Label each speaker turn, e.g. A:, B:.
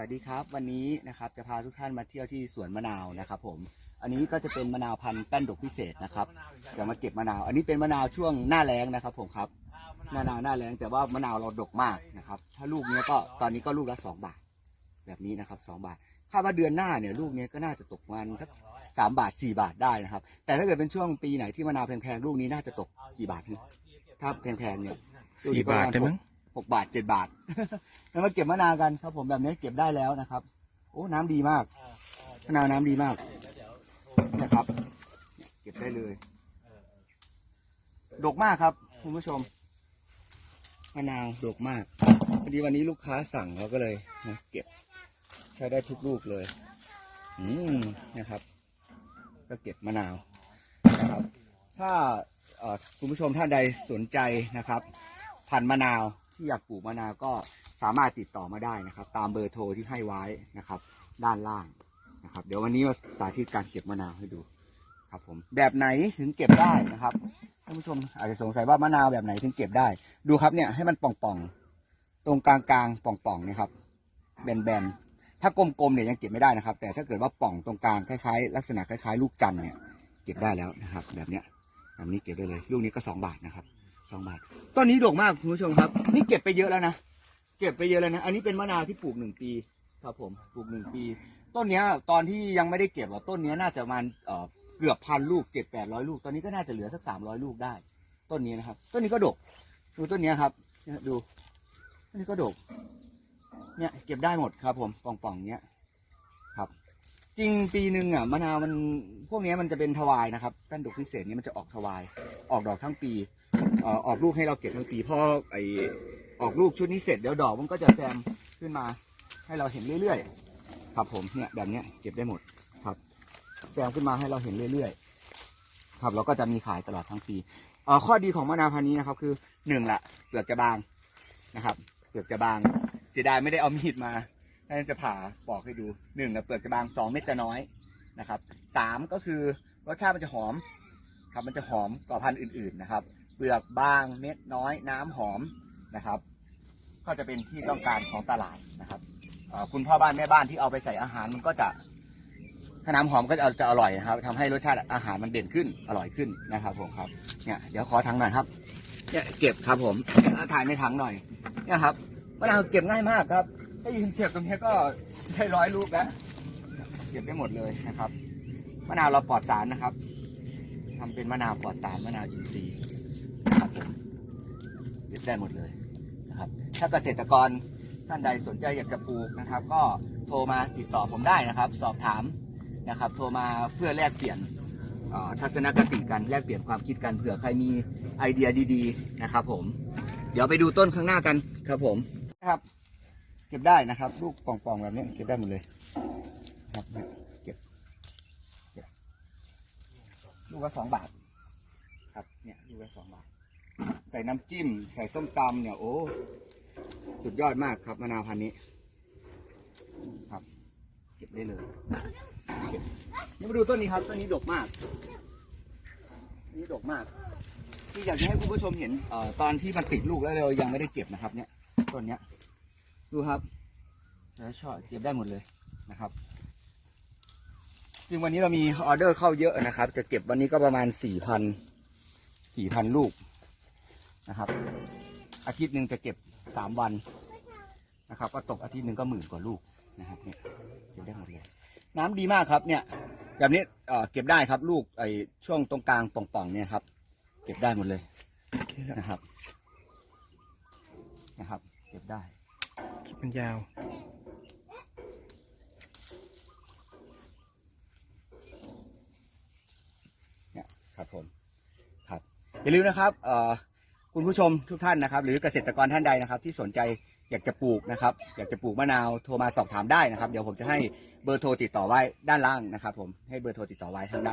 A: วัสดีครับ วันนี้นะครับจะพาทุกท่านมาเที่ยวที่สวนมะนาวนะครับผมอันนี้ก็จะเป็นมะนาวพันธุ์แป้นดกพิเศษนะครับจะมาเก็บมะนาว อันนี้เป็นมะนาวช่วงหน้าแล้งนะครับ ผมครับมะนาวหน้าแล้งแต่ว่ามะนาวเราดกมากนะครับ ถ้าลูกเนี้ยก็ตอนนี้ก็ลูกละสองบาท แบบนี้นะครับสองบาทคาดว่าเดือนหน้าเนี่ยลูกเนี้ยก็น่าจะตกประมาณสักสามบาทสี่บาทได้นะครับ แต่ถ้าเกิดเป็นช่วงปีไหนที่มะนาวแพงๆลูกนี้น่าจะตกกี่บาทเนี่ยถ้าแพงๆเนี่ย
B: สี่บาทได้มั้ง
A: หกบาทเจ็ดบาท แล้วมาเก็บมะนาวกันครับ ผมแบบนี้เก็บได้แล้วนะครับ โอ้น้ำดีมากมะนาวน้ำดีมากนะครับ เก็บได้เลยดกมากครับคุณผู้ชมมะนาวดกมากพอดีวันนี้ลูกค้าสั่งเราก็เลยนะเก็บใช้ได้ทุกลูกเลย อืมนะครับ ก็เก็บมะนาวนะครับ ถ้าเอ่อคุณผู้ชมท่านใดสนใจนะครับพันธุ์มะนาว ที่อยากปลูกมะนาวก็สามารถติดต่อมาได้นะครับ ตามเบอร์โทรที่ให้ไว้นะครับ ด้านล่างนะครับ เดี๋ยววันนี้มาสาธิตการเก็บมะนาวให้ดูครับผมแบบไหนถึงเก็บได้นะครับท่านผู้ชมอาจจะสงสัยว่ามะนาวแบบไหนถึงเก็บได้ ดูครับเนี่ยให้มันป่องๆตรงกลางๆป่องๆนี่ยครับแบนๆถ้ากลมๆเนี่ยยังเก็บไม่ได้นะครับ แต่ถ้าเกิดว่าป่องตรงกลางคล้ายๆลักษณะคล้ายๆ ลูกจันเนี่ยเก็บได้แล้วนะครับ แบบเนี้ยแบบนี้เก็บได้เลย ลูกนี้ก็สองบาทนะครับ สองบาทต้นนี้ดกมากคุณผู้ชมครับ นี่เก็บไปเยอะแล้วนะเก็บไปเยอะแล้วนะ อันนี้เป็นมะนาวที่ปลูกหนึ่งปี ครับผมปลูกหนึ่งปี ต้นเนี้ยตอนที่ยังไม่ได้เก็บอะต้นเนี้ยน่าจะมาณเอ่อเกือบพันลูกเจ็ดแปดร้อยลูก ตอนนี้ก็น่าจะเหลือสักสามร้อยลูกได้ ต้นนี้นะครับ ต้นนี้ก็ดก ดูต้นเนี้ยครับนี่ดูต้นนี้ก็ดก เนี่ยเก็บได้หมดครับผมป่องๆเนี้ย จริงปีหนึ่งอะมะนาวมันพวกเนี้ยมันจะเป็นทวายนะครับแป้นดกพิเศษนี้มันจะออกทวาย ออกดอกทั้งปีเอ่อออกลูกให้เราเก็บทั้งปีพอไอออกลูกชุดนี้เสร็จเดี๋ยวดอกมันก็จะแซมขึ้นมา ให้เราเห็นเรื่อยๆ ครับผมเนี่ยแบบเนี้ยเก็บได้หมดครับ แซมขึ้นมาให้เราเห็นเรื่อยๆ ครับเราก็จะมีขายตลอดทั้งปีเอ่อข้อดีของมะนาวพันธุ์นี้นะครับ คือหนึ่งละเปลือกจะบางนะครับ เปลือกจะบางเสียดายไม่ได้เอามีดมา น่าจะผ่าปอกให้ดูหนึ่งเปลือกจะบางสองเม็ดจะน้อยนะครับสามก็คือรสชาติมันจะหอมครับมันจะหอมกว่าพันธุ์อื่นๆนะครับ เปลือกบางเม็ดน้อย น้ำหอมนะครับ ก็จะเป็นที่ต้องการของตลาดนะครับคุณพ่อบ้านแม่บ้านที่เอาไปใส่อาหารมันก็จะถ้าน้ำหอมก็จะจะอร่อยนะครับทำให้รสชาติอาหารมันเด่นขึ้นอร่อยขึ้นนะครับผมครับเนี่ยเดี๋ยวขอถังหน่อยครับเนี่ยเก็บครับผมถ่ายในถังหน่อยเนี่ยครับมะนาวเก็บง่ายมากครับ ถ้ายืนเก็บตรงนี้ก็ได้ร้อยลูกแล้วเก็บได้หมดเลยนะครับมะนาวเราปลอดสารนะครับทำเป็นมะนาวปลอดสารมะนาวอินทรีย์นะครับผมเก็บได้หมดเลยนะครับ ถ้าเกษตรกรท่านใดสนใจอยากจะปลูกนะครับ ก็โทรมาติดต่อผมได้นะครับ สอบถามนะครับ โทรมาเพื่อแลกเปลี่ยนอ่อทัศนคติกันแลกเปลี่ยนความคิดกันเผื่อใครมีไอเดียดี ๆ นะครับ ผม เดี๋ยวไปดูต้นข้างหน้ากันครับผมนะครับ เก็บได้นะครับ ลูกป่องๆแบบนี้เก็บได้หมดเลยครับเก็บ ลูกละสองบาท ครับเนี่ยลูกละสองบาท ใส่น้ำจิ้ม ใส่ส้มตำเนี่ยโอ้สุดยอดมากครับมะนาวพันนี้ ครับ เก็บได้เลยเก็บนี่มาดูต้นนี้ครับต้นนี้ดกมากนนี้ดกมาก ที่อยากจะให้คุณผู้ชมเห็นเอ่อตอนที่มันติดลูกแล้วเรายังไม่ได้เก็บนะครับ เนี่ยต้นเนี้ย ดูครับแล้วชอบเก็บได้หมดเลยนะครับจริงวันนี้เรามีออเดอร์เข้าเยอะนะครับ จะเก็บวันนี้ก็ประมาณสี่พันสี่พันลูกนะครับ อาทิตย์หนึ่งจะเก็บสามวันนะครับ ก็ตกอาทิตย์หนึ่งก็หมื่นกว่าลูกนะครับเนี่ยเก็บได้หมดเลยน้ำดีมากครับเนี่ย แบบนี้เอ่อเก็บได้ครับลูกไอ้ช่วงตรงกลางป่องๆเนี่ยครับ เก็บได้หมดเลยนะครับนะครับ เก็บได้
B: คลิปมันยาว
A: ครับผมครับอย่าลืมนะครับเอ่อคุณผู้ชมทุกท่านนะครับ หรือเกษตรกรท่านใดนะครับ ที่สนใจอยากจะปลูกนะครับ อยากจะปลูกมะนาวโทรมาสอบถามได้นะครับ เดี๋ยวผมจะให้เบอร์โทรติดต่อไว้ด้านล่างนะครับ ผมให้เบอร์โทรติดต่อไว้ทางด้าน